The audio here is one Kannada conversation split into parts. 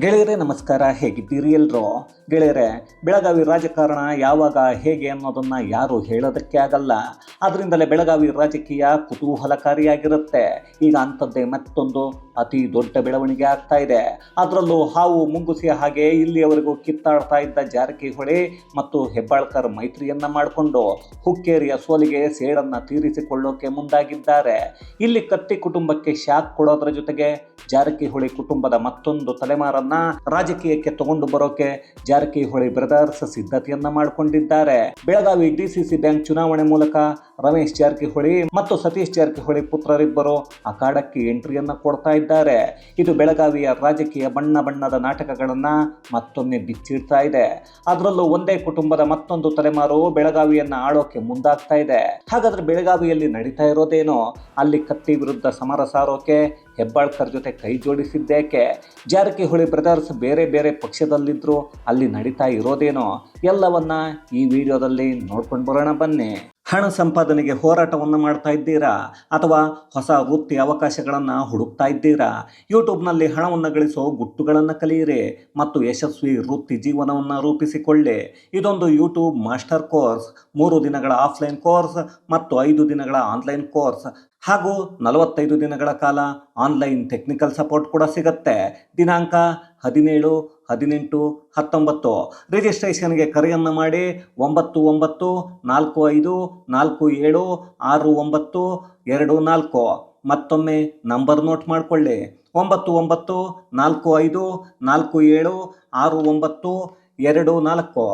ಗೆಳೆಯರೇ, ನಮಸ್ಕಾರ. ಹೇಗಿದ್ದೀರಿ ಎಲ್ರು? ಗೆಳೆಯರೆ, ಬೆಳಗಾವಿ ರಾಜಕಾರಣ ಯಾವಾಗ ಹೇಗೆ ಅನ್ನೋದನ್ನ ಯಾರು ಹೇಳೋದಕ್ಕೆ ಆಗಲ್ಲ. ಅದರಿಂದಲೇ ಬೆಳಗಾವಿ ರಾಜಕೀಯ ಕುತೂಹಲಕಾರಿಯಾಗಿರುತ್ತೆ. ಈಗ ಅಂಥದ್ದೇ ಮತ್ತೊಂದು ಅತಿ ದೊಡ್ಡ ಬೆಳವಣಿಗೆ ಆಗ್ತಾ ಇದೆ. ಅದರಲ್ಲೂ ಹಾವು ಮುಂಗುಸಿಯ ಹಾಗೆ ಇಲ್ಲಿಯವರೆಗೂ ಕಿತ್ತಾಡ್ತಾ ಇದ್ದ ಜಾರಕಿಹೊಳಿ ಮತ್ತು ಹೆಬ್ಬಾಳ್ಕರ್ ಮೈತ್ರಿಯನ್ನ ಮಾಡಿಕೊಂಡು ಹುಕ್ಕೇರಿಯ ಸೋಲಿಗೆ ಸೇಡನ್ನ ತೀರಿಸಿಕೊಳ್ಳೋಕೆ ಮುಂದಾಗಿದ್ದಾರೆ. ಇಲ್ಲಿ ಕತ್ತಿ ಕುಟುಂಬಕ್ಕೆ ಶಾಕ್ ಕೊಡೋದ್ರ ಜೊತೆಗೆ ಜಾರಕಿಹೊಳಿ ಕುಟುಂಬದ ಮತ್ತೊಂದು ತಲೆಮಾರನ್ನ ರಾಜಕೀಯಕ್ಕೆ ತಗೊಂಡು ಬರೋಕೆ ಜಾರಕಿಹೊಳಿ ಬ್ರದರ್ಸ್ ಸಿದ್ಧತೆಯನ್ನ ಮಾಡಿಕೊಂಡಿದ್ದಾರೆ. ಬೆಳಗಾವಿ ಡಿಸಿಸಿ ಬ್ಯಾಂಕ್ ಚುನಾವಣೆ ಮೂಲಕ ರಮೇಶ್ ಜಾರಕಿಹೊಳಿ ಮತ್ತು ಸತೀಶ್ ಜಾರಕಿಹೊಳಿ ಪುತ್ರರಿಬ್ಬರು ಅಖಾಡಕ್ಕೆ ಎಂಟ್ರಿಯನ್ನ ಕೊಡ್ತಾ ಇದ್ದಾರೆ. ಇದು ಬೆಳಗಾವಿಯ ರಾಜಕೀಯ ಬಣ್ಣ ಬಣ್ಣದ ನಾಟಕಗಳನ್ನ ಮತ್ತೊಮ್ಮೆ ಬಿಚ್ಚಿಡ್ತಾ ಇದೆ. ಅದರಲ್ಲೂ ಒಂದೇ ಕುಟುಂಬದ ಮತ್ತೊಂದು ತಲೆಮಾರು ಬೆಳಗಾವಿಯನ್ನ ಆಳೋಕೆ ಮುಂದಾಗ್ತಾ ಇದೆ. ಹಾಗಾದ್ರೆ ಬೆಳಗಾವಿಯಲ್ಲಿ ನಡೀತಾ ಇರೋದೇನೋ? ಅಲ್ಲಿ ಕತ್ತಿ ವಿರುದ್ಧ ಸಮರ ಸಾರೋಕೆ ಹೆಬ್ಬಾಳ್ಕರ್ ಜೊತೆ ಕೈ ಜೋಡಿಸಿದ್ದೇಕೆ? ಜಾರಕಿಹೊಳಿ ಬ್ರದರ್ಸ್ ಬೇರೆ ಬೇರೆ ಪಕ್ಷದಲ್ಲಿದ್ದರೂ ಅಲ್ಲಿ ನಡೀತಾ ಇರೋದೇನೋ ಎಲ್ಲವನ್ನ ಈ ವಿಡಿಯೋದಲ್ಲಿ ನೋಡ್ಕೊಂಡು ಬರೋಣ ಬನ್ನಿ. ಹಣ ಸಂಪಾದನೆಗೆ ಹೋರಾಟವನ್ನು ಮಾಡ್ತಾ ಇದ್ದೀರಾ? ಅಥವಾ ಹೊಸ ವೃತ್ತಿ ಅವಕಾಶಗಳನ್ನು ಹುಡುಕ್ತಾ ಇದ್ದೀರಾ? ಯೂಟ್ಯೂಬ್ನಲ್ಲಿ ಹಣವನ್ನು ಗಳಿಸೋ ಗುಟ್ಟುಗಳನ್ನು ಕಲಿಯಿರಿ ಮತ್ತು ಯಶಸ್ವಿ ವೃತ್ತಿ ಜೀವನವನ್ನು ರೂಪಿಸಿಕೊಳ್ಳಿ. ಇದೊಂದು ಯೂಟ್ಯೂಬ್ ಮಾಸ್ಟರ್ ಕೋರ್ಸ್. ಮೂರು ದಿನಗಳ ಆಫ್ಲೈನ್ ಕೋರ್ಸ್ ಮತ್ತು ಐದು ದಿನಗಳ ಆನ್ಲೈನ್ ಕೋರ್ಸ್. ಹಾಗೂ ನಲವತ್ತೈದು ದಿನಗಳ ಕಾಲ ಆನ್ಲೈನ್ ಟೆಕ್ನಿಕಲ್ ಸಪೋರ್ಟ್ ಕೂಡ ಸಿಗುತ್ತೆ. ದಿನಾಂಕ ಹದಿನೇಳು ಹದಿನೆಂಟು ಹತ್ತೊಂಬತ್ತು. ರಿಜಿಸ್ಟ್ರೇಷನ್ಗೆ ಕರೆಯನ್ನು ಮಾಡಿ ಒಂಬತ್ತು ಒಂಬತ್ತು, ನಾಲ್ಕು ಐದು, ನಾಲ್ಕು ಏಳು, ಆರು ಒಂಬತ್ತು, ಎರಡು ನಾಲ್ಕು. ಮತ್ತೊಮ್ಮೆ ನಂಬರ್ ನೋಟ್ ಮಾಡಿಕೊಳ್ಳಿ. ಒಂಬತ್ತು ಒಂಬತ್ತು, ನಾಲ್ಕು ಐದು, ನಾಲ್ಕು ಏಳು, ಆರು ಒಂಬತ್ತು, ಎರಡು ನಾಲ್ಕು.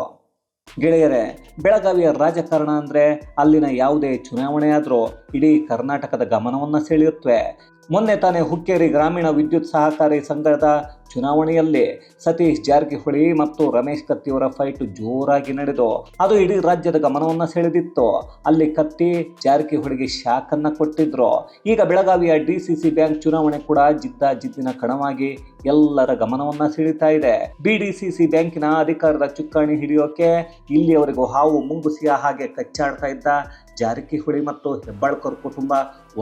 ಗೆಳೆಯರೇ, ಬೆಳಗಾವಿಯ ರಾಜಕಾರಣ ಅಂದರೆ ಅಲ್ಲಿನ ಯಾವುದೇ ಚುನಾವಣೆಯಾದರೂ ಇಡೀ ಕರ್ನಾಟಕದ ಗಮನವನ್ನು ಸೆಳೆಯುತ್ತವೆ. ಮೊನ್ನೆ ತಾನೇ ಹುಕ್ಕೇರಿ ಗ್ರಾಮೀಣ ವಿದ್ಯುತ್ ಸಹಕಾರಿ ಸಂಘದ ಚುನಾವಣೆಯಲ್ಲಿ ಸತೀಶ್ ಜಾರಕಿಹೊಳಿ ಮತ್ತು ರಮೇಶ್ ಕತ್ತಿಯವರ ಫೈಟ್ ಜೋರಾಗಿ ನಡೆದು, ಅದು ಇಡೀ ರಾಜ್ಯದ ಗಮನವನ್ನು ಸೆಳೆದಿತ್ತು. ಅಲ್ಲಿ ಕತ್ತಿ ಜಾರಕಿಹೊಳಿಗೆ ಶಾಕನ್ನು ಕೊಟ್ಟಿದ್ರು. ಈಗ ಬೆಳಗಾವಿಯ ಡಿಸಿಸಿ ಬ್ಯಾಂಕ್ ಚುನಾವಣೆ ಕೂಡ ಜಿದ್ದ ಜಿದ್ದಿನ ಕಣವಾಗಿ ಎಲ್ಲರ ಗಮನವನ್ನು ಸೆಳೀತಾ ಇದೆ. ಬಿಡಿಸಿಸಿ ಬ್ಯಾಂಕಿನ ಅಧಿಕಾರದ ಚುಕ್ಕಾಣಿ ಹಿಡಿಯೋಕೆ ಇಲ್ಲಿಯವರೆಗೂ ಹಾವು ಮುಂಗುಸಿಯ ಹಾಗೆ ಕಚ್ಚಾಡ್ತಾ ಇದ್ದ ಜಾರಕಿಹೊಳಿ ಮತ್ತು ಹೆಬ್ಬಾಳ್ಕರ್ ಕುಟುಂಬ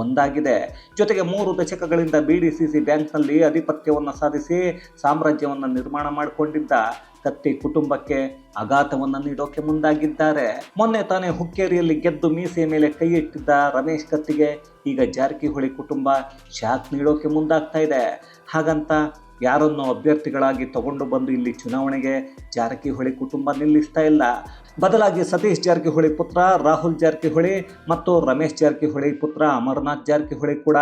ಒಂದಾಗಿದೆ. ಜೊತೆಗೆ ಮೂರು ದಶಕಗಳಿಂದ ಬಿ ಡಿ ಸಿ ಸಿ ಬ್ಯಾಂಕ್ನಲ್ಲಿ ಆಧಿಪತ್ಯವನ್ನು ಸಾಧಿಸಿ ಸಾಮ್ರಾಜ್ಯವನ್ನು ನಿರ್ಮಾಣ ಮಾಡಿಕೊಂಡಿದ್ದ ಕತ್ತಿ ಕುಟುಂಬಕ್ಕೆ ಆಘಾತವನ್ನು ನೀಡೋಕೆ ಮುಂದಾಗಿದ್ದಾರೆ. ಮೊನ್ನೆ ತಾನೇ ಹುಕ್ಕೇರಿಯಲ್ಲಿ ಗೆದ್ದು ಮೀಸೆಯ ಮೇಲೆ ಕೈ ಇಟ್ಟಿದ್ದ ರಮೇಶ್ ಕತ್ತಿಗೆ ಈಗ ಜಾರಕಿಹೊಳಿ ಕುಟುಂಬ ಶಾಕ್ ನೀಡೋಕೆ ಮುಂದಾಗ್ತಾ ಇದೆ. ಹಾಗಂತ ಯಾರನ್ನು ಅಭ್ಯರ್ಥಿಗಳಾಗಿ ತಗೊಂಡು ಬಂದು ಇಲ್ಲಿ ಚುನಾವಣೆಗೆ ಜಾರಕಿಹೊಳಿ ಕುಟುಂಬ ನಿಲ್ಲಿಸ್ತಾ ಇಲ್ಲ. ಬದಲಾಗಿ ಸತೀಶ್ ಜಾರಕಿಹೊಳಿ ಪುತ್ರ, ರಾಹುಲ್ ಜಾರಕಿಹೊಳಿ ಮತ್ತು ರಮೇಶ್ ಜಾರಕಿಹೊಳಿ ಪುತ್ರ ಅಮರನಾಥ್ ಜಾರಕಿಹೊಳಿ ಕೂಡ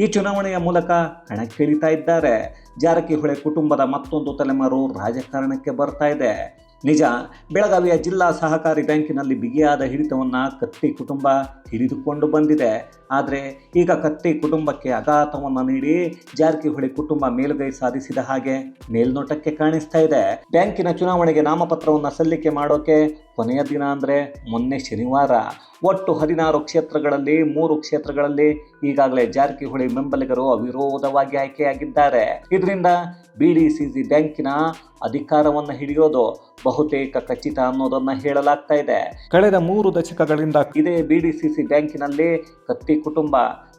ಈ ಚುನಾವಣೆಯ ಮೂಲಕ ಕಣಕ್ಕಿಳಿತಾ ಇದ್ದಾರೆ. ಜಾರಕಿಹೊಳಿ ಕುಟುಂಬದ ಮತ್ತೊಂದು ತಲೆಮಾರು ರಾಜಕಾರಣಕ್ಕೆ ಬರ್ತಾ ಇದೆ. ನಿಜ, ಬೆಳಗಾವಿಯ ಜಿಲ್ಲಾ ಸಹಕಾರಿ ಬ್ಯಾಂಕಿನಲ್ಲಿ ಬಿಗಿಯಾದ ಹಿಡಿತವನ್ನು ಕತ್ತಿ ಕುಟುಂಬ ಹಿಡಿದುಕೊಂಡು ಬಂದಿದೆ. ಆದರೆ ಈಗ ಕತ್ತಿ ಕುಟುಂಬಕ್ಕೆ ಆಘಾತವನ್ನು ನೀಡಿ ಜಾರಕಿಹೊಳಿ ಕುಟುಂಬ ಮೇಲುಗೈ ಸಾಧಿಸಿದ ಹಾಗೆ ಮೇಲ್ನೋಟಕ್ಕೆ ಕಾಣಿಸ್ತಾ ಇದೆ. ಬ್ಯಾಂಕಿನ ಚುನಾವಣೆಗೆ ನಾಮಪತ್ರವನ್ನು ಸಲ್ಲಿಕೆ ಮಾಡೋಕೆ ಕೊನೆಯ ದಿನ ಅಂದರೆ ಮೊನ್ನೆ ಶನಿವಾರ. ಒಟ್ಟು ಹದಿನಾರು ಕ್ಷೇತ್ರಗಳಲ್ಲಿ, ಮೂರು ಕ್ಷೇತ್ರಗಳಲ್ಲಿ ಈಗಾಗಲೇ ಜಾರಕಿಹೊಳಿ ಬೆಂಬಲಿಗರು ಅವಿರೋಧವಾಗಿ ಆಯ್ಕೆಯಾಗಿದ್ದಾರೆ. ಇದರಿಂದ ಬಿ ಡಿ ಸಿ ಸಿ ಬ್ಯಾಂಕಿನ ಅಧಿಕಾರವನ್ನು ಹಿಡಿಯೋದು ಬಹುತೇಕ ಖಚಿತ ಅನ್ನೋದನ್ನು ಹೇಳಲಾಗ್ತಾ ಇದೆ. ಕಳೆದ ಮೂರು ದಶಕಗಳಿಂದ ಇದೇ ಬಿ ಡಿ ಸಿ ಸಿ ಬ್ಯಾಂಕಿನಲ್ಲಿ ಕತ್ತಿ ಕುಟುಂಬ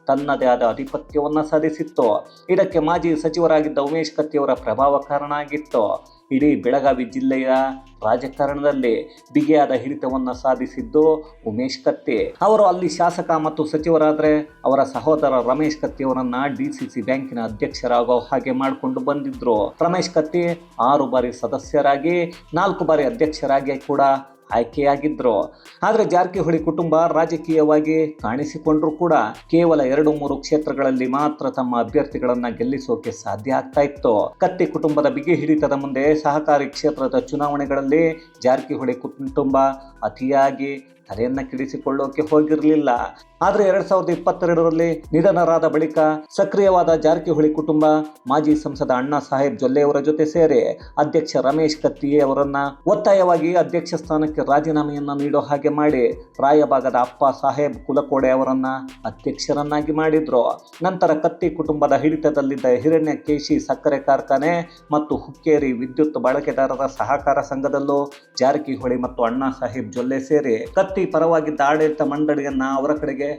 ತನ್ನದೇ ಆದ ಆಧಿಪತ್ಯವನ್ನು ಸಾಧಿಸಿತ್ತು. ಇದಕ್ಕೆ ಮಾಜಿ ಸಚಿವರಾಗಿದ್ದ ಉಮೇಶ್ ಕತ್ತಿಯವರ ಪ್ರಭಾವ ಕಾರಣ ಆಗಿತ್ತು. ಇಡೀ ಬೆಳಗಾವಿ ಜಿಲ್ಲೆಯ ರಾಜಕಾರಣದಲ್ಲಿ ಬಿಗಿಯಾದ ಹಿಡಿತವನ್ನು ಸಾಧಿಸಿದ್ದು ಉಮೇಶ್ ಕತ್ತಿ. ಅವರು ಅಲ್ಲಿ ಶಾಸಕ ಮತ್ತು ಸಚಿವರಾದರೆ ಅವರ ಸಹೋದರ ರಮೇಶ್ ಕತ್ತಿ ಅವರನ್ನ ಡಿ ಸಿ ಸಿ ಬ್ಯಾಂಕಿನ ಅಧ್ಯಕ್ಷರಾಗೋ ಹಾಗೆ ಮಾಡಿಕೊಂಡು ಬಂದಿದ್ರು. ರಮೇಶ್ ಕತ್ತಿ ಆರು ಬಾರಿ ಸದಸ್ಯರಾಗಿ, ನಾಲ್ಕು ಬಾರಿ ಅಧ್ಯಕ್ಷರಾಗಿ ಕೂಡ ಆಯ್ಕೆಯಾಗಿದ್ರು. ಆದರೆ ಜಾರಕಿಹೊಳಿ ಕುಟುಂಬ ರಾಜಕೀಯವಾಗಿ ಕಾಣಿಸಿಕೊಂಡರೂ ಕೂಡ ಕೇವಲ ಎರಡು ಮೂರು ಕ್ಷೇತ್ರಗಳಲ್ಲಿ ಮಾತ್ರ ತಮ್ಮ ಅಭ್ಯರ್ಥಿಗಳನ್ನ ಗೆಲ್ಲಿಸೋಕೆ ಸಾಧ್ಯ ಆಗ್ತಾ ಇತ್ತು. ಕತ್ತಿ ಕುಟುಂಬದ ಬಿಗಿ ಹಿಡಿತದ ಮುಂದೆ ಸಹಕಾರಿ ಕ್ಷೇತ್ರದ ಚುನಾವಣೆಗಳಲ್ಲಿ ಜಾರಕಿಹೊಳಿ ಕುಟುಂಬ ಅತಿಯಾಗಿ ತಲೆಯನ್ನ ಕಿಡಿಸಿಕೊಳ್ಳೋಕೆ ಹೋಗಿರಲಿಲ್ಲ. ಆದರೆ ಎರಡ್ ಸಾವಿರದ ಇಪ್ಪತ್ತೆರಡರಲ್ಲಿ ನಿಧನರಾದ ಬಳಿಕ ಸಕ್ರಿಯವಾದ ಜಾರಕಿಹೊಳಿ ಕುಟುಂಬ ಮಾಜಿ ಸಂಸದ ಅಣ್ಣಾ ಸಾಹೇಬ್ ಜೊಲ್ಲೆಯವರ ಜೊತೆ ಸೇರಿ ಅಧ್ಯಕ್ಷ ರಮೇಶ್ ಕತ್ತಿ ಅವರನ್ನ ಒತ್ತಾಯವಾಗಿ ಅಧ್ಯಕ್ಷ ಸ್ಥಾನಕ್ಕೆ ರಾಜೀನಾಮೆಯನ್ನ ನೀಡೋ ಹಾಗೆ ಮಾಡಿ ರಾಯಭಾಗದ ಅಪ್ಪ ಸಾಹೇಬ್ ಕುಲಕೋಡೆ ಅವರನ್ನ ಅಧ್ಯಕ್ಷರನ್ನಾಗಿ ಮಾಡಿದ್ರು. ನಂತರ ಕತ್ತಿ ಕುಟುಂಬದ ಹಿಡಿತದಲ್ಲಿದ್ದ ಹಿರಣ್ಯ ಕೇಶಿ ಸಕ್ಕರೆ ಕಾರ್ಖಾನೆ ಮತ್ತು ಹುಕ್ಕೇರಿ ವಿದ್ಯುತ್ ಬಳಕೆದಾರರ ಸಹಕಾರ ಸಂಘದಲ್ಲೂ ಜಾರಕಿಹೊಳಿ ಮತ್ತು ಅಣ್ಣಾ ಸಾಹೇಬ್ ಜೊಲ್ಲೆ ಸೇರಿ ಕತ್ತಿ ಕತ್ತಿ ಪರವಾಗಿದ್ದ ಆಡಳಿತ ಮಂಡಳಿಯನ್ನು ಅವರ ಕಡೆಗೆ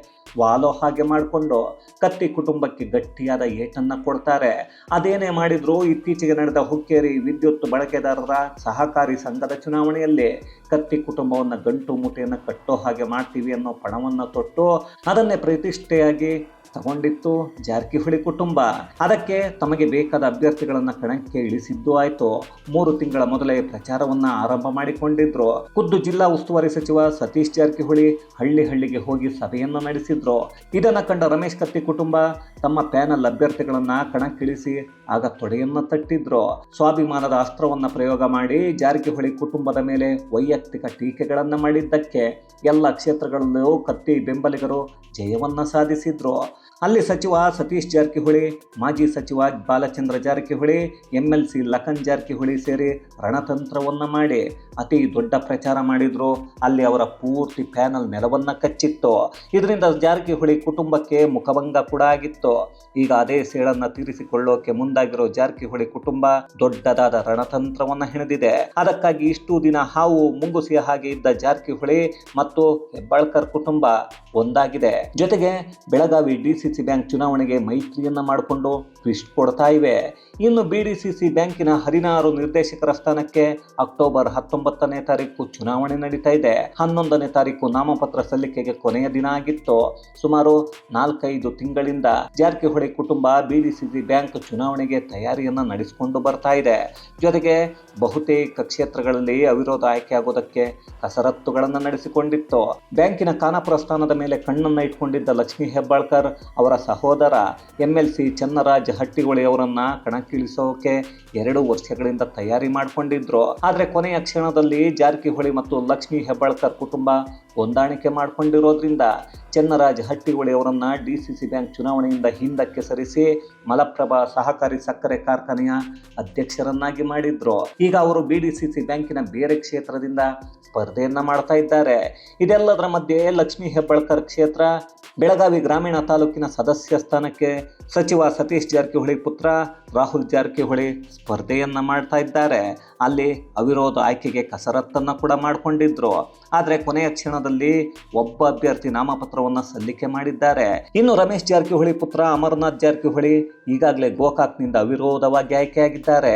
ವಾಲೋ ಹಾಗೆ ಮಾಡಿಕೊಂಡು ಕತ್ತಿ ಕುಟುಂಬಕ್ಕೆ ಗಟ್ಟಿಯಾದ ಏಟನ್ನು ಕೊಡ್ತಾರೆ. ಅದೇನೇ ಮಾಡಿದ್ರು ಇತ್ತೀಚೆಗೆ ನಡೆದ ಹುಕ್ಕೇರಿ ವಿದ್ಯುತ್ ಬಳಕೆದಾರರ ಸಹಕಾರಿ ಸಂಘದ ಚುನಾವಣೆಯಲ್ಲಿ ಕತ್ತಿ ಕುಟುಂಬವನ್ನು ಗಂಟು ಮುಟೆಯನ್ನು ಕಟ್ಟೋ ಹಾಗೆ ಮಾಡ್ತೀವಿ ಅನ್ನೋ ಪಣವನ್ನು ತೊಟ್ಟು ಅದನ್ನೇ ಪ್ರತಿಷ್ಠೆಯಾಗಿ ತಗೊಂಡಿತ್ತು. ಜಾರಕಿಹೊಳಿ ಕುಟುಂಬ. ಅದಕ್ಕೆ ತಮಗೆ ಬೇಕಾದ ಅಭ್ಯರ್ಥಿಗಳನ್ನು ಕಣಕ್ಕೆ ಇಳಿಸಿದ್ದು ಆಯ್ತು. ಮೂರು ತಿಂಗಳ ಮೊದಲೇ ಪ್ರಚಾರವನ್ನ ಆರಂಭ ಮಾಡಿಕೊಂಡಿದ್ರು. ಖುದ್ದು ಜಿಲ್ಲಾ ಉಸ್ತುವಾರಿ ಸಚಿವ ಸತೀಶ್ ಜಾರಕಿಹೊಳಿ ಹಳ್ಳಿ ಹಳ್ಳಿಗೆ ಹೋಗಿ ಸಭೆಯನ್ನು ನಡೆಸಿದ್ರು. ಇದನ್ನು ಕಂಡ ರಮೇಶ್ ಕತ್ತಿ ಕುಟುಂಬ ತಮ್ಮ ಪ್ಯಾನಲ್ ಅಭ್ಯರ್ಥಿಗಳನ್ನು ಕಣಕ್ಕಿಳಿಸಿ ಆಗ ತೊಡೆಯನ್ನ ತಟ್ಟಿದ್ರು. ಸ್ವಾಭಿಮಾನದ ಅಸ್ತ್ರವನ್ನು ಪ್ರಯೋಗ ಮಾಡಿ ಜಾರಕಿಹೊಳಿ ಕುಟುಂಬದ ಮೇಲೆ ವೈಯಕ್ತಿಕ ಟೀಕೆಗಳನ್ನು ಮಾಡಿದ್ದಕ್ಕೆ ಎಲ್ಲ ಕ್ಷೇತ್ರಗಳಲ್ಲೂ ಕತ್ತಿ ಬೆಂಬಲಿಗರು ಜಯವನ್ನ ಸಾಧಿಸಿದ್ರು. ಅಲ್ಲಿ ಸಚಿವ ಸತೀಶ್ ಜಾರಕಿಹೊಳಿ, ಮಾಜಿ ಸಚಿವ Balachandra Jarkiholi M L C Lakhan Jarkiholi ಸೇರಿ ರಣತಂತ್ರವನ್ನ ಮಾಡಿ ಅತಿ ದೊಡ್ಡ ಪ್ರಚಾರ ಮಾಡಿದರು. ಅಲ್ಲಿ ಅವರ ಪೂರ್ತಿ ಪ್ಯಾನಲ್ ನೆಲವನ್ನ ಕಚ್ಚಿತ್ತು. ಇದರಿಂದ ಜಾರಕಿಹೊಳಿ ಕುಟುಂಬಕ್ಕೆ ಮುಖಭಂಗ ಕೂಡ ಆಗಿತ್ತು. ಈಗ ಅದೇ ಸೇಳನ್ನ ತೀರಿಸಿಕೊಳ್ಳೋಕೆ ಮುಂದಾಗಿರೋ ಜಾರಕಿಹೊಳಿ ಕುಟುಂಬ ದೊಡ್ಡದಾದ ರಣತಂತ್ರವನ್ನ ಹೆಣೆದಿದೆ. ಅದಕ್ಕಾಗಿ ಇಷ್ಟು ದಿನ ಹಾವು ಮುಂಗುಸಿಯ ಹಾಗೆ ಇದ್ದ ಜಾರಕಿಹೊಳಿ ಮತ್ತು ಹೆಬ್ಬಾಳ್ಕರ್ ಕುಟುಂಬ ಒಂದಾಗಿದೆ. ಜೊತೆಗೆ ಬೆಳಗಾವಿ ಡಿಸಿಸಿ ಬ್ಯಾಂಕ್ ಚುನಾವಣೆಗೆ ಮೈತ್ರಿಯನ್ನ ಮಾಡಿಕೊಂಡು ಟ್ವಿಸ್ಟ್ ಕೊಡ್ತಾ ಇವೆ. ಇನ್ನು ಬಿಡಿಸಿಸಿ ಬ್ಯಾಂಕಿನ ಹದಿನಾರು ನಿರ್ದೇಶಕರ ಸ್ಥಾನಕ್ಕೆ ಅಕ್ಟೋಬರ್ ಹತ್ತೊಂಬತ್ತನೇ ತಾರೀಕು ಚುನಾವಣೆ ನಡೀತಾ ಇದೆ. ಹನ್ನೊಂದನೇ ತಾರೀಕು ನಾಮಪತ್ರ ಸಲ್ಲಿಕೆಗೆ ಕೊನೆಯ ದಿನ ಆಗಿತ್ತು. ಸುಮಾರು ನಾಲ್ಕೈದು ತಿಂಗಳಿಂದ ಜಾರಕಿಹೊಳಿ ಕುಟುಂಬ ಬಿಡಿಸಿಸಿ ಬ್ಯಾಂಕ್ ಚುನಾವಣೆಗೆ ತಯಾರಿಯನ್ನ ನಡೆಸಿಕೊಂಡು ಬರ್ತಾ ಇದೆ. ಜೊತೆಗೆ ಬಹುತೇಕ ಕ್ಷೇತ್ರಗಳಲ್ಲಿ ಅವಿರೋಧ ಆಯ್ಕೆಯಾಗೋದಕ್ಕೆ ಕಸರತ್ತುಗಳನ್ನು ನಡೆಸಿಕೊಂಡಿತ್ತು. ಬ್ಯಾಂಕಿನ ಖಾನಾಪುರ ಸ್ಥಾನದ ಮೇಲೆ ಕಣ್ಣನ್ನ ಇಟ್ಕೊಂಡಿದ್ದ ಲಕ್ಷ್ಮೀ ಹೆಬ್ಬಾಳ್ಕರ್ ಅವರ ಸಹೋದರ M L C Channaraj Hattiholi ಅವರನ್ನ ಕಣಕ್ಕಿಳಿಸೋಕೆ ಎರಡು ವರ್ಷಗಳಿಂದ ತಯಾರಿ ಮಾಡಿಕೊಂಡಿದ್ರು. ಆದರೆ ಕೊನೆಯ ಕ್ಷಣದಲ್ಲಿ ಜಾರಕಿಹೊಳಿ ಮತ್ತು ಲಕ್ಷ್ಮೀ ಹೆಬ್ಬಾಳ್ಕರ್ ಕುಟುಂಬ ಹೊಂದಾಣಿಕೆ ಮಾಡಿಕೊಂಡಿರೋದ್ರಿಂದ Channaraj Hattiholi C C bank ಚುನಾವಣೆಯಿಂದ ಹಿಂದಕ್ಕೆ ಸರಿಸಿ ಮಲಪ್ರಭಾ ಸಹಕಾರಿ ಸಕ್ಕರೆ ಕಾರ್ಖಾನೆಯ ಅಧ್ಯಕ್ಷರನ್ನಾಗಿ ಮಾಡಿದ್ರು. ಈಗ ಅವರು ಬಿಡಿಸಿಸಿ ಬ್ಯಾಂಕಿನ ಬೇರೆ ಕ್ಷೇತ್ರದಿಂದ ಸ್ಪರ್ಧೆಯನ್ನ ಮಾಡ್ತಾ ಇದ್ದಾರೆ. ಇದೆಲ್ಲದರ ಮಧ್ಯೆ ಲಕ್ಷ್ಮೀ ಹೆಬ್ಬಾಳ್ಕರ್ ಕ್ಷೇತ್ರ ಬೆಳಗಾವಿ ಗ್ರಾಮೀಣ ತಾಲೂಕಿನ ಸದಸ್ಯ ಸ್ಥಾನಕ್ಕೆ ಸಚಿವ ಸತೀಶ್ ಜಾರಕಿಹೊಳಿ ಪುತ್ರ ರಾಹುಲ್ ಜಾರಕಿಹೊಳಿ ಸ್ಪರ್ಧೆಯನ್ನು ಮಾಡ್ತಾ ಇದ್ದಾರೆ. ಅಲ್ಲಿ ಅವಿರೋಧ ಆಯ್ಕೆಗೆ ಕಸರತ್ತನ್ನು ಕೂಡ ಮಾಡಿಕೊಂಡಿದ್ರು. ಆದರೆ ಕೊನೆಯ ಕ್ಷಣದಲ್ಲಿ ಒಬ್ಬ ಅಭ್ಯರ್ಥಿ ನಾಮಪತ್ರವನ್ನು ಸಲ್ಲಿಕೆ ಮಾಡಿದ್ದಾರೆ. ಇನ್ನು ರಮೇಶ್ ಜಾರಕಿಹೊಳಿ ಪುತ್ರ ಅಮರನಾಥ್ ಜಾರಕಿಹೊಳಿ ಈಗಾಗಲೇ ಗೋಕಾಕ್ನಿಂದ ಅವಿರೋಧವಾಗಿ ಆಯ್ಕೆಯಾಗಿದ್ದಾರೆ.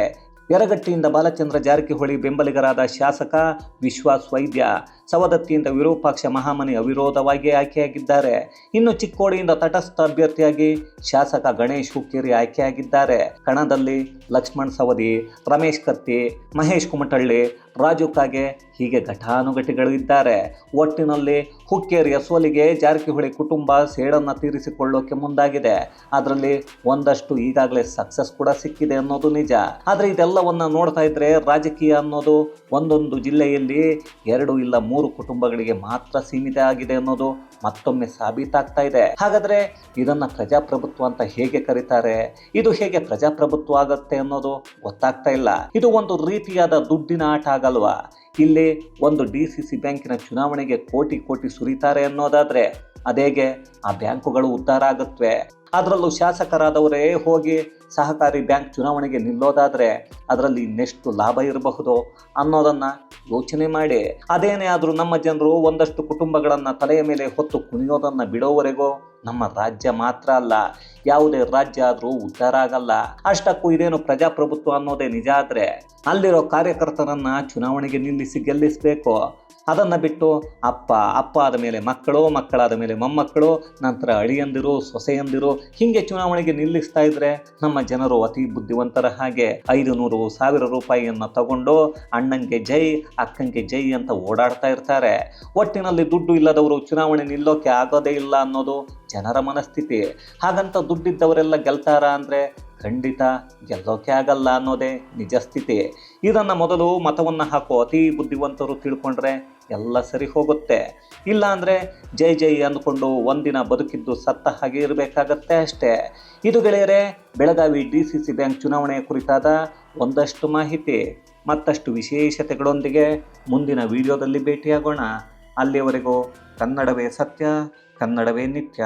ಯರಗಟ್ಟಿಯಿಂದ ಬಾಲಚಂದ್ರ ಜಾರಕಿಹೊಳಿ ಬೆಂಬಲಿಗರಾದ ಶಾಸಕ ವಿಶ್ವಾಸ್ ವೈದ್ಯ. ಸವದತ್ತಿಯಿಂದ ವಿರೂಪಾಕ್ಷ ಮಹಾಮನಿ ಅವಿರೋಧವಾಗಿ ಆಯ್ಕೆಯಾಗಿದ್ದಾರೆ. ಇನ್ನು ಚಿಕ್ಕೋಡಿಯಿಂದ ತಟಸ್ಥ ಅಭ್ಯರ್ಥಿಯಾಗಿ ಶಾಸಕ ಗಣೇಶ್ ಹುಕ್ಕೇರಿ ಆಯ್ಕೆಯಾಗಿದ್ದಾರೆ. ಕಣದಲ್ಲಿ ಲಕ್ಷ್ಮಣ್ ಸವದಿ, ರಮೇಶ್ ಕತ್ತಿ, ಮಹೇಶ್ ಕುಮಟಳ್ಳಿ ರಾಜು ಕಾಗೆ ಹೀಗೆ ಘಟಾನುಘಟಿಗಳು ಇದ್ದಾರೆ ಒಟ್ಟಿನಲ್ಲಿ ಹುಕ್ಕೇರಿಯ ಸೋಲಿಗೆ, ಜಾರಕಿಹೊಳಿ ಕುಟುಂಬ ಸೇಡನ್ನು ತೀರಿಸಿಕೊಳ್ಳೋಕೆ ಮುಂದಾಗಿದೆ. ಅದರಲ್ಲಿ ಒಂದಷ್ಟು ಈಗಾಗಲೇ ಸಕ್ಸಸ್ ಕೂಡ ಸಿಕ್ಕಿದೆ ಅನ್ನೋದು ನಿಜ. ಆದರೆ ಇದೆಲ್ಲವನ್ನ ನೋಡ್ತಾ ಇದ್ರೆ ರಾಜಕೀಯ ಅನ್ನೋದು ಒಂದೊಂದು ಜಿಲ್ಲೆಯಲ್ಲಿ ಎರಡು ಇಲ್ಲ ಮೂರು ಕುಟುಂಬಗಳಿಗೆ ಮಾತ್ರ ಸೀಮಿತ ಆಗಿದೆ ಅನ್ನೋದು ಮತ್ತೊಮ್ಮೆ ಸಾಬೀತಾಗ್ತಾ ಇದೆ. ಹಾಗಾದ್ರೆ ಇದನ್ನ ಪ್ರಜಾಪ್ರಭುತ್ವ ಅಂತ ಹೇಗೆ ಕರೀತಾರೆ? ಇದು ಹೇಗೆ ಪ್ರಜಾಪ್ರಭುತ್ವ ಆಗತ್ತೆ ಅನ್ನೋದು ಗೊತ್ತಾಗ್ತಾ ಇಲ್ಲ. ಇದು ಒಂದು ರೀತಿಯಾದ ದುಡ್ಡಿನ ಆಟ ಆಗಲ್ವಾ? ಇಲ್ಲಿ ಒಂದು ಡಿ ಸಿ ಸಿ ಬ್ಯಾಂಕಿನ ಚುನಾವಣೆಗೆ ಕೋಟಿ ಕೋಟಿ ಸುರಿತಾರೆ ಅನ್ನೋದಾದ್ರೆ ಅದೇಗೆ ಆ ಬ್ಯಾಂಕುಗಳು ಉದ್ಧಾರ ಆಗುತ್ತವೆ ಅದರಲ್ಲೂ ಶಾಸಕರಾದವರೇ ಹೋಗಿ ಸಹಕಾರಿ ಬ್ಯಾಂಕ್ ಚುನಾವಣೆಗೆ ನಿಲ್ಲೋದಾದರೆ ಅದರಲ್ಲಿ ಇನ್ನೆಷ್ಟು ಲಾಭ ಇರಬಹುದು ಅನ್ನೋದನ್ನು ಯೋಚನೆ ಮಾಡಿ. ಅದೇನೇ ಆದರೂ ನಮ್ಮ ಜನರು ಒಂದಷ್ಟು ಕುಟುಂಬಗಳನ್ನು ತಲೆಯ ಮೇಲೆ ಹೊತ್ತು ಕುಣಿಯೋದನ್ನು ಬಿಡೋವರೆಗೂ ನಮ್ಮ ರಾಜ್ಯ ಮಾತ್ರ ಅಲ್ಲ, ಯಾವುದೇ ರಾಜ್ಯ ಆದರೂ ಉದ್ಧಾರ ಆಗಲ್ಲ. ಅಷ್ಟಕ್ಕೂ ಇದೇನು ಪ್ರಜಾಪ್ರಭುತ್ವ ಅನ್ನೋದೇ ನಿಜ ಆದರೆ ಅಲ್ಲಿರೋ ಕಾರ್ಯಕರ್ತರನ್ನು ಚುನಾವಣೆಗೆ ನಿಲ್ಲಿಸಿ ಗೆಲ್ಲಿಸಬೇಕು. ಅದನ್ನು ಬಿಟ್ಟು ಅಪ್ಪ ಅಪ್ಪ ಆದ ಮೇಲೆ ಮಕ್ಕಳು, ಮಕ್ಕಳಾದ ಮೇಲೆ ಮೊಮ್ಮಕ್ಕಳು, ನಂತರ ಅಳಿಯಂದಿರು, ಸೊಸೆಯಂದಿರು, ಹೀಗೆ ಚುನಾವಣೆಗೆ ನಿಲ್ಲಿಸ್ತಾ ಇದ್ರೆ ನಮ್ಮ ಜನರು ಅತಿ ಬುದ್ಧಿವಂತರ ಹಾಗೆ ಐದು ನೂರು ಸಾವಿರ ರೂಪಾಯಿಯನ್ನು ತಗೊಂಡು, ಅಣ್ಣಂಗೆ ಜೈ, ಅಕ್ಕಂಗೆ ಜೈ ಅಂತ ಓಡಾಡ್ತಾ ಇರ್ತಾರೆ. ಒಟ್ಟಿನಲ್ಲಿ ದುಡ್ಡು ಇಲ್ಲದವರು ಚುನಾವಣೆ ನಿಲ್ಲೋಕೆ ಆಗೋದೇ ಇಲ್ಲ ಅನ್ನೋದು ಜನರ ಮನಸ್ಥಿತಿ. ಹಾಗಂತ ದುಡ್ಡಿದ್ದವರೆಲ್ಲ ಗೆಲ್ತಾರ ಅಂದರೆ ಖಂಡಿತ ಗೆಲ್ಲೋಕೆ ಆಗಲ್ಲ ಅನ್ನೋದೇ ನಿಜ ಸ್ಥಿತಿ ಇದನ್ನು ಮೊದಲು ಮತವನ್ನು ಹಾಕೋ ಅತಿ ಬುದ್ಧಿವಂತರು ತಿಳ್ಕೊಂಡ್ರೆ ಎಲ್ಲ ಸರಿ ಹೋಗುತ್ತೆ. ಇಲ್ಲ ಅಂದರೆ ಜೈ ಜೈ ಅಂದ್ಕೊಂಡು ಒಂದಿನ ಬದುಕಿದ್ದು ಸತ್ತ ಹಾಗೆ ಇರಬೇಕಾಗತ್ತೆ ಅಷ್ಟೇ. ಇದು ಗೆಳೆಯರೆ, Belagavi D C C bank ಚುನಾವಣೆಯ ಕುರಿತಾದ ಒಂದಷ್ಟು ಮಾಹಿತಿ. ಮತ್ತಷ್ಟು ವಿಶೇಷತೆಗಳೊಂದಿಗೆ ಮುಂದಿನ ವಿಡಿಯೋದಲ್ಲಿ ಭೇಟಿಯಾಗೋಣ. ಅಲ್ಲಿಯವರೆಗೂ ಕನ್ನಡವೇ ಸತ್ಯ, ಕನ್ನಡವೇ ನಿತ್ಯ.